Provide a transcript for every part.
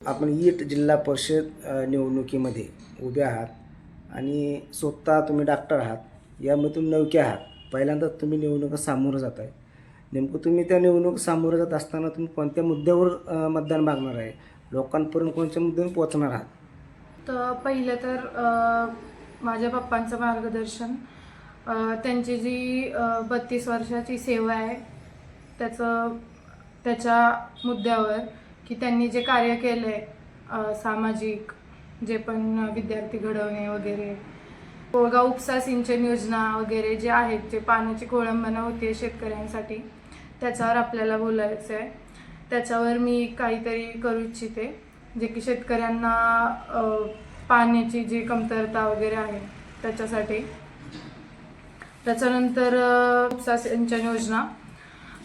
आपण ईट जिल्हा परिषद निवडणुकीमध्ये उभे आहात आणि स्वतः तुम्ही डॉक्टर आहात. यामध्ये तुम्ही नौके आहात. पहिल्यांदा तुम्ही निवडणुका सामोरं जात आहे नेमकं तुम्ही त्या निवडणूक सामोरं जात असताना तुम्ही कोणत्या मुद्द्यावर मतदान मागणार आहे? लोकांपर्यंत कोणत्या मुद्द्यावर पोहोचणार आहात? तर पहिलं तर माझ्या पप्पांचं मार्गदर्शन त्यांची जी बत्तीस वर्षाची सेवा आहे त्याचं त्याच्या मुद्द्यावर की त्यांनी जे कार्य केलं आहे सामाजिक जे पण विद्यार्थी घडवणे वगैरे कोळगाव उपसा सिंचन योजना वगैरे जे आहेत जे पाण्याची कोळंबना होते शेतकऱ्यांसाठी त्याच्यावर आपल्याला बोलायचं आहे. त्याच्यावर मी काहीतरी करू इच्छिते जे की शेतकऱ्यांना पाण्याची जी कमतरता वगैरे आहे त्याच्यासाठी. त्याच्यानंतर उपसा सिंचन योजना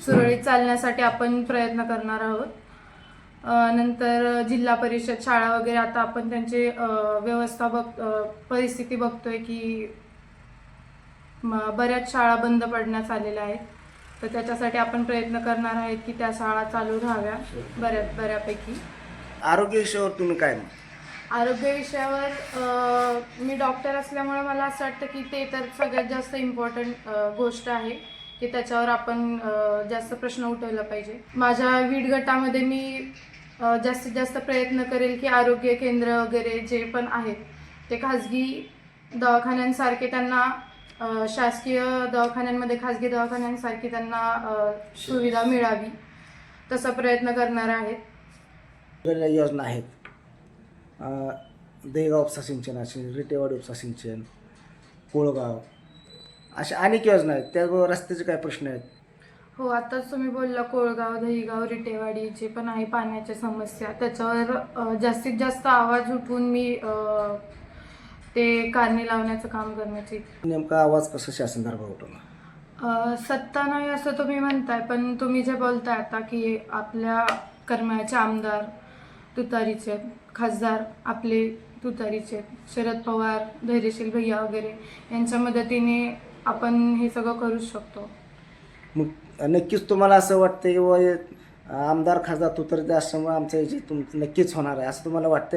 सुरळीत चालण्यासाठी आपण प्रयत्न करणार आहोत. नंतर जिल्हा परिषद शाळा वगैरे आता आपण त्यांची व्यवस्था बघ परिस्थिती बघतोय की बऱ्याच शाळा बंद पडण्यास आलेल्या आहेत. तर त्याच्यासाठी आपण प्रयत्न करणार आहेत की त्या शाळा चालू राहाव्या बऱ्याच बऱ्यापैकी. आरोग्य विषयावर तुम्ही काय आरोग्य विषयावर मी डॉक्टर असल्यामुळे मला असं वाटतं की ते तर सगळ्यात जास्त इम्पॉर्टंट गोष्ट आहे. की त्याच्यावर आपण जास्त प्रश्न उठवला पाहिजे. माझ्या वीट गटामध्ये मी जास्तीत जास्त प्रयत्न करेल की आरोग्य केंद्र वगैरे जे पण आहेत ते खाजगी दवाखान्यांसारखे त्यांना शासकीय दवाखान्यांमध्ये खाजगी दवाखान्यांसारखी त्यांना सुविधा मिळावी तसा प्रयत्न करणार आहेत. योजना आहेत. देगाव उपसा सिंचन असेल रिटेवाडी उपसा सिंचन कोळगाव अशा अनेक योजना आहेत. त्याबरोबर रस्त्याचे काय प्रश्न आहेत. हो आताच तुम्ही बोलला कोळगाव दहीगाव रिटेवाडी जे पण आहे पाण्याच्या समस्या त्याच्यावर जास्तीत जास्त आवाज उठवून मी अ, ते कारणे लावण्याचं काम करण्याची. नेमका आवाज कसं शासन दरबार अ, सत्ता नाही असं तुम्ही म्हणताय पण तुम्ही जे बोलताय आता की आपल्या करमाळ्याचे आमदार तुतारीचे आहेत, खासदार आपले तुतारीचे आहेत, शरद पवार धैर्यशील भैया वगैरे यांच्या मदतीने आपण हे सगळं करूच शकतो. मग नक्कीच तुम्हाला असं वाटतं की बुवा आमदार खासदार तुतर असल्यामुळे आमचं याची तुम नक्कीच होणार आहे असं तुम्हाला वाटतंय?